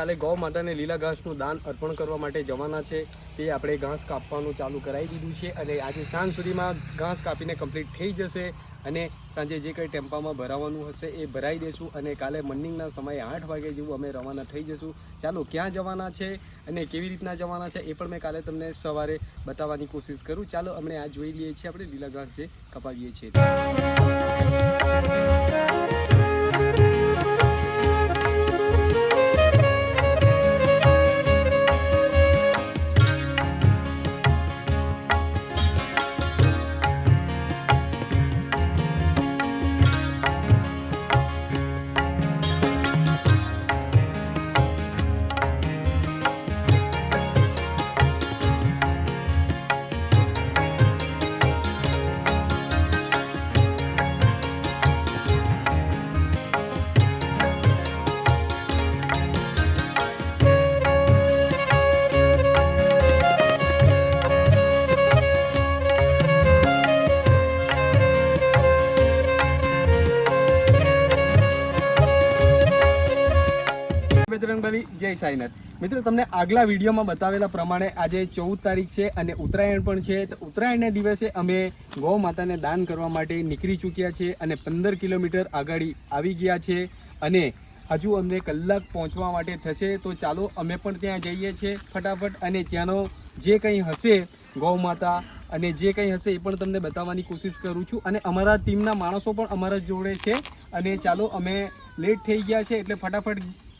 કાલે ગૌ માતાને લીલા ઘાસનું દાન અર્પણ કરવા માટે જવાના છે. તે આપણે ઘાસ કાપવાનું ચાલુ કરાવી દીધું છે અને આજે સાંજ સુધીમાં ઘાસ કાપીને કમ્પ્લીટ થઈ જશે અને સાંજે જે કંઈ ટેમ્પામાં ભરાવાનું હશે એ ભરાઈ દેશું અને કાલે મોર્નિંગના સમયે આઠ વાગે જેવું અમે રવાના થઈ જશું. ચાલો, ક્યાં જવાના છે અને કેવી રીતના જવાના છે એ પણ મેં કાલે તમને સવારે બતાવવાની કોશિશ કરું. ચાલો અમે આ જોઈ લઈએ છીએ આપણે લીલા ઘાસ જે કપાવીએ છીએ. જય સાઈનાથ. મિત્રો, તમને આગલા વિડીયોમાં બતાવેલા પ્રમાણે આજે ચૌદ તારીખ છે અને ઉત્તરાયણ પણ છે. તો ઉત્તરાયણના દિવસે અમે ગૌ માતાને દાન કરવા માટે નીકળી ચૂક્યા છે અને પંદર કિલોમીટર આગળ આવી ગયા છે અને હજુ અમને કલાક પહોંચવા માટે થશે. તો ચાલો, અમે પણ ત્યાં જઈએ છીએ ફટાફટ અને ત્યાંનો જે કંઈ હશે ગૌ માતા અને જે કંઈ હશે એ પણ તમને બતાવવાની કોશિશ કરું છું. અને અમારા ટીમના માણસો પણ અમારા જોડે છે અને ચાલો, અમે લેટ થઈ ગયા છે એટલે ફટાફટ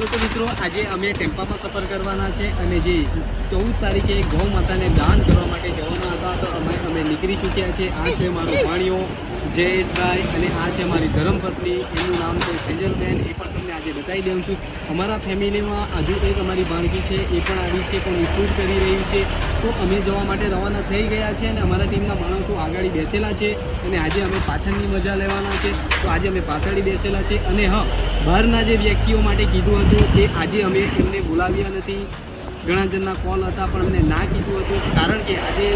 ચાલો મિત્રો, આજે અમે ટેમ્પામાં સફર કરવાના છે અને જે ચૌદ તારીખે ગૌ માતાને દાન કરવા માટે જવાના હતા, તો અમે અમે નીકળી ચૂક્યા છે. આ છે મારો ભાણિયો જયેશભાઈ અને આ છે મારી ધર્મપત્ની. એનું નામ છે સેજલબેન. એ પણ તમને આજે બતાવી દઉં છું. અમારા ફેમિલીમાં હજુ એક અમારી ભાણકી છે, એ પણ આવી છે, પણ શૂટ કરી રહી છે. તો અમે જવા માટે રવાના થઈ ગયા છે અને અમારા ટીમના માણસો આગળ બેસેલા છે અને આજે અમે પાછળની મજા લેવાના છે. તો આજે અમે પાછળ બેસેલા છે અને હા બહારના જે વ્યક્તિઓ માટે કીધું હતું તે આજે અમે એમને બોલાવ્યા નથી. ઘણા જણના કોલ હતા, પણ અમને ના કીધું હતું. કારણ કે આજે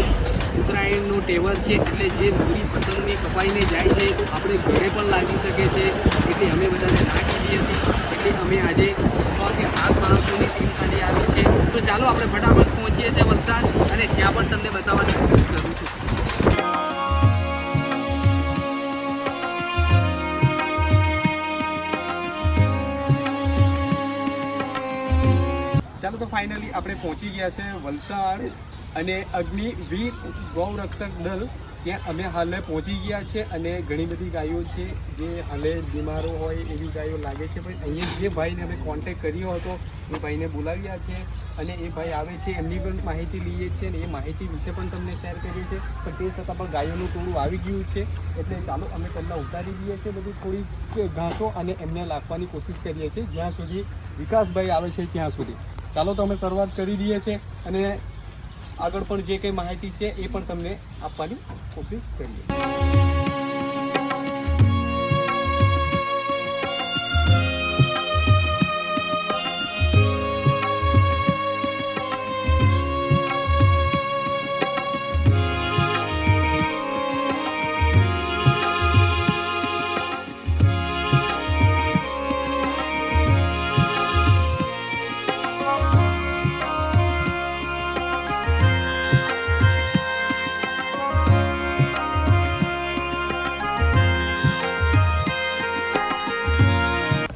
ઉત્તરાયણનો તહેવાર છે, એટલે જે દૂરી પતંગની કપાઈને જાય છે તો આપણે ઘરે પણ લાગી શકે છે, એટલે અમે બધાને ના કીધી હતી. એટલે અમે આજે છથી સાત માણસોની ટીમ ખાલી આવી છે. તો ચાલો આપણે ફટાફટ પહોંચીએ છીએ વલસાડ અને ત્યાં પણ તમને બતાવવાની કોશિશ કરું છું. ફાઇનલી આપણે પહોંચી ગયા છે વલસાડ અને અગ્નિવીર ગૌરક્ષક દળ ત્યાં અમે હાલે પહોંચી ગયા છે અને ઘણી બધી ગાયો છે જે હાલે બીમારો હોય એવી ગાયો લાગે છે. પણ અહીંયા જે ભાઈને અમે કોન્ટેક કર્યો હતો, એ ભાઈને બોલાવ્યા છે અને એ ભાઈ આવે છે, એમની પણ માહિતી લઈએ છીએ અને એ માહિતી વિશે પણ તમને શેર કરીએ છીએ. પણ તે છતાં પણ ગાયોનું ટોળું આવી ગયું છે, એટલે ચાલો અમે પહેલાં ઉતારી દઈએ છીએ બધી થોડી ઘાસો અને એમને લાખવાની કોશિશ કરીએ છીએ જ્યાં સુધી વિકાસભાઈ આવે છે ત્યાં સુધી. ચાલો તો અમે શરૂઆત કરી દઈએ છીએ અને આગળ પણ જે કંઈ માહિતી છે એ પણ તમને આપવાની કોશિશ કરીએ.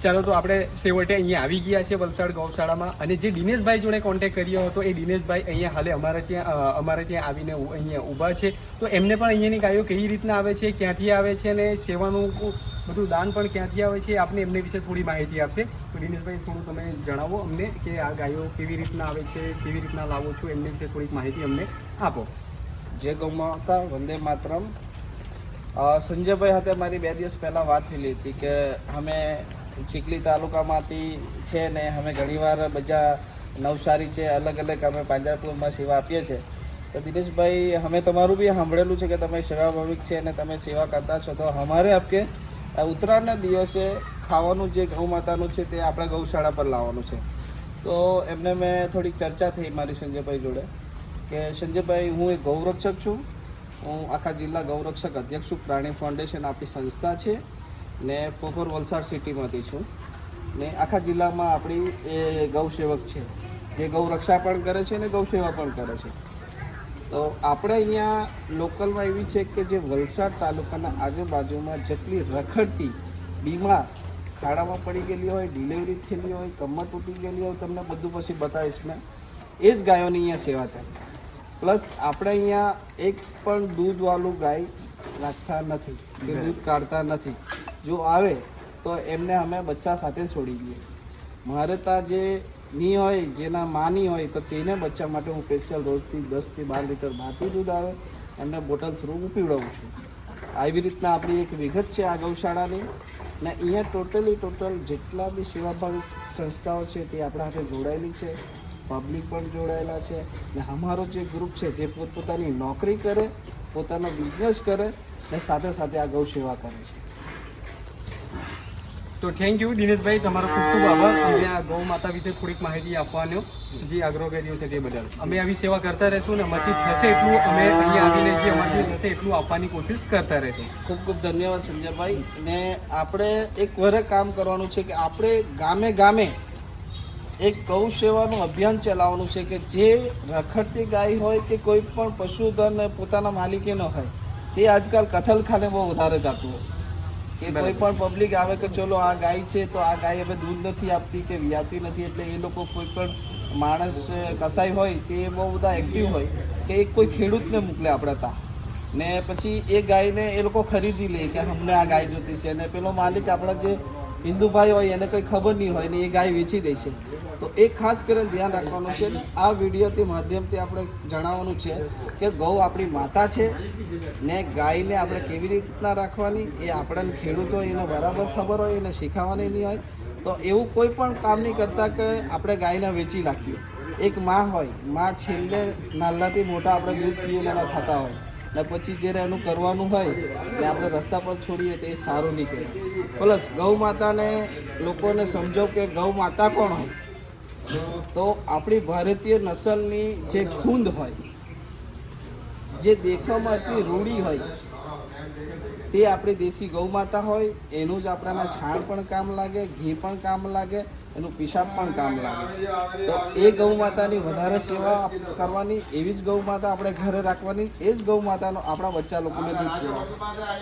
ચાલો તો આપણે છેવટે અહીંયા આવી ગયા છે વલસાડ ગૌશાળામાં. અને જે દિનેશભાઈ જોડે કોન્ટેક કર્યો હતો, એ દિનેશભાઈ અહીંયા હાલે, અમારે ત્યાં અમારે ત્યાં આવીને અહીંયા ઊભા છે. તો એમને પણ અહીંયાની ગાયો કેવી રીતના આવે છે, ક્યાંથી આવે છે અને સેવાનું બધું દાન પણ ક્યાંથી આવે છે આપને એમને વિશે થોડી માહિતી આપશે. તો દિનેશભાઈ, થોડું તમે જણાવો અમને કે આ ગાયો કેવી રીતના આવે છે, કેવી રીતના લાવો છો, એમની વિશે થોડીક માહિતી અમને આપો. જે ગૌમાં હતા વંદે માતરમ. સંજયભાઈ સાથે મારી બે દિવસ પહેલાં વાત થયેલી હતી કે અમે ચીખલી તાલુકામાંથી છે ને અમે ઘણીવાર બધા નવસારી છે, અલગ અલગ અમે પાંજરાપુરમાં સેવા આપીએ છીએ. તો દિનેશભાઈ, અમે તમારું બી સાંભળેલું છે કે તમે સેવાભાવિક છે અને તમે સેવા કરતા છો. તો અમારે આપકે ઉત્તરાયણના દિવસે ખાવાનું જે ગૌ માતાનું છે તે આપણે ગૌશાળા પર લાવવાનું છે. તો એમને મેં થોડીક ચર્ચા થઈ મારી સંજયભાઈ જોડે કે સંજયભાઈ, હું એક ગૌરક્ષક છું. હું આખા જિલ્લા ગૌરક્ષક અધ્યક્ષ છું. પ્રાણી ફાઉન્ડેશન આપણી સંસ્થા છે. ને પોપર વલસાડ સિટીમાંથી છું. ને આખા જિલ્લામાં આપણી એ ગૌસેવક છે. જે ગૌરક્ષા પણ કરે છે ને ગૌસેવા પણ કરે છે. તો આપણે અહીંયા લોકલમાં એવી છે કે જે વલસાડ તાલુકાના આજુબાજુમાં જેટલી રખડતી બીમાર ખાડામાં પડી ગયેલી હોય ડિલિવરી થયેલી હોય કમર તૂટી ગયેલી હોય તમને બધું પછી બતાવીશ મેં. એ જ ગાયોની અહીંયા સેવા થાય. પ્લસ આપણે અહીંયા એક પણ દૂધવાળું ગાય રાખતા નથી કે દૂધ કાઢતા નથી. જો આવે, તો એમને અમે બચ્ચા સાથે છોડી દઈએ. મારે ત્યાં જે ની હોય, જેના માની હોય, તો તેને બચ્ચા માટે હું સ્પેશિયલ રોજથી દસથી બાર લીટર ભાતું દૂધ આવે એમને બોટલ થ્રુ હું પીવડાવું છું. આવી રીતના આપણી એક વિગત છે આ ગૌશાળાની. ને અહીંયા ટોટલી ટોટલ જેટલા બી સેવાભાવી સંસ્થાઓ છે તે આપણા હાથે જોડાયેલી છે. પબ્લિક પણ જોડાયેલા છે. ને અમારો જે ગ્રુપ છે જે પોતપોતાની નોકરી કરે, પોતાનો બિઝનેસ કરે ને સાથે સાથે આ ગૌ સેવા કરે છે. તો થેન્ક યુ દિનેશભાઈ, તમારો ખૂબ ખૂબ આભાર. અમને આ ગૌ માતા વિશે થોડીક માહિતી આપવાનો, જે આગ્રહ કર્યો છે તે બદલ. અમે આવી સેવા કરતા રહેશું ને અમારથી થશે એટલું, અમે અહીંયા આવીને જે અમારથી થશે એટલું આપવાની કોશિશ કરતા રહેશું. ખૂબ ખૂબ ધન્યવાદ સંજયભાઈ. ને આપણે એક વરે કામ કરવાનું છે કે આપણે ગામે ગામે એક ગૌ સેવાનું અભિયાન ચલાવવાનું છે કે જે રખડતી ગાય હોય કે કોઈ પણ પશુધન પોતાના માલિકીનો હોય, તે આજકાલ કથલખાને બહુ વધારે જતું હોય. કે કોઈ પણ પબ્લિક આવે કે ચલો આ ગાય છે તો આ ગાય હવે દૂધ નથી આપતી કે વ્યાતી નથી એટલે એ લોકો કોઈ પણ માણસ કસાઈ હોય તે બહુ બધા એક્ટિવ હોય કે એક કોઈ ખેડૂતને મોકલે આપણે ત્યાં ને પછી એ ગાયને એ લોકો ખરીદી લે કે અમને આ ગાય જોતી છે. અને પેલો માલિક આપણા જે હિન્દુભાઈ હોય એને કંઈ ખબર નહીં હોય ને એ ગાય વેચી દે છે. તો એ ખાસ કરીને ધ્યાન રાખવાનું છે આ વિડીયોથી માધ્યમથી આપણે જણાવવાનું છે કે ગૌ આપણી માતા છે ને ગાયને આપણે કેવી રીતના રાખવાની, એ આપણને ખેડૂતો એને બરાબર ખબર હોય, એને શીખવવાની નહીં હોય, તો એવું કોઈ પણ કામ નહીં કરતા કે આપણે ગાયને વેચી નાખીએ. એક માં હોય, માં છેલ્લે નાલ્લાથી મોટા આપણે દૂધ પીએ એના ખાતા હોય. ને પછી જ્યારે એનું કરવાનું હોય ને આપણે રસ્તા પર છોડીએ તે સારું નીકળે. પ્લસ ગૌ માતાને લોકોને સમજો કે ગૌ માતા કોણ હોય? તો આપણી ભારતીય નસલની જે ખૂંદ હોય, જે દેખવામાં એટલી રૂડી હોય, તે આપણી દેશી ગૌ માતા હોય, એનું જ આપણાના છાણ પણ કામ લાગે, ઘી પણ કામ લાગે, એનું પિશાબ પણ કામ લાગે. તો એ ગૌ માતાની વધારે સેવા કરવાની, એવી જ ગૌ માતા આપણે ઘરે રાખવાની, એ જ ગૌ માતાનો આપણા બચ્ચા લોકોને દૂધ પીવાનું.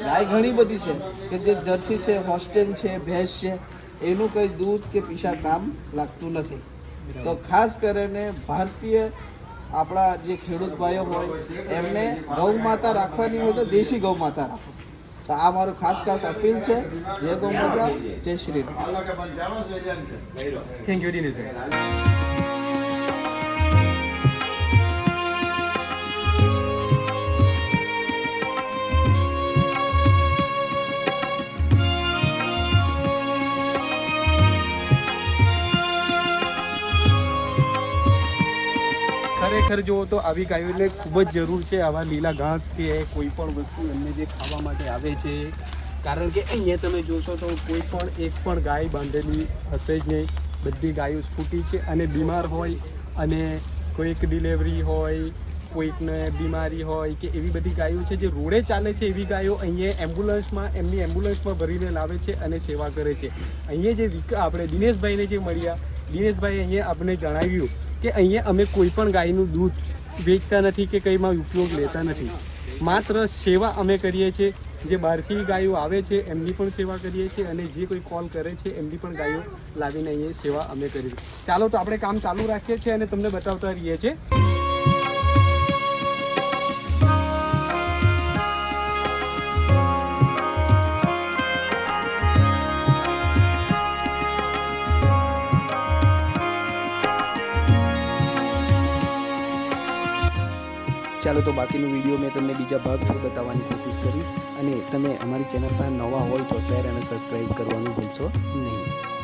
ગાય ઘણી બધી છે કે જે જર્સી છે, હોસ્ટેન છે, ભેંસ છે, એનું કંઈ દૂધ કે પિશાબ કામ લાગતું નથી. તો ખાસ કરીને ભારતીય આપણા જે ખેડૂત ભાઈઓ હોય એમને ગૌ માતા રાખવાની હોય તો દેશી ગૌ માતા રાખો. તો આ મારું ખાસ ખાસ અપીલ છે. જય ગૌ માતા જય શ્રી રામ. થેન્ક યુ ખરેખર જુઓ તો આવી ગાયોને ખૂબ જ જરૂર છે આવા લીલા ઘાસ કે કોઈ પણ વસ્તુ એમને જે ખાવા માટે આવે છે. કારણ કે અહીંયા તમે જોશો તો કોઈ પણ એક પણ ગાય બાંધેલી હશે જ નહીં. બધી ગાયો સ્ફૂટી છે અને બીમાર હોય અને કોઈક ડિલિવરી હોય, કોઈકને બીમારી હોય કે એવી બધી ગાયો છે જે રોડે ચાલે છે એવી ગાયો અહીંયા એમ્બ્યુલન્સમાં, એમની એમ્બ્યુલન્સમાં ભરીને લાવે છે અને સેવા કરે છે. અહીંયા જે આપણે દિનેશભાઈને જે મળ્યા દિનેશભાઈ અહીંયા આપણે જણાવ્યું કે અહીંયા અમે કોઈ પણ ગાયનું દૂધ વેચતા નથી કે કંઈમાં ઉપયોગ લેતા નથી. માત્ર સેવા અમે કરીએ છીએ. જે બહારથી ગાયો આવે છે, એમની પણ સેવા કરીએ છીએ અને જે કોઈ કોલ કરે છે, એમની પણ ગાયો લાવીને અહીંયા સેવા અમે કરીએ ચાલો તો આપણે કામ ચાલુ રાખીએ છીએ અને તમને બતાવતા રહીએ છીએ. ચાલો તો બાકીનો વીડિયો મેં તમને બીજા ભાગ પર બતાવવાની કોશિશ કરીશ. અને તમે અમારી ચેનલ પર નવા હોય તો શેર અને સબસ્ક્રાઈબ કરવાનું ભૂલશો નહીં.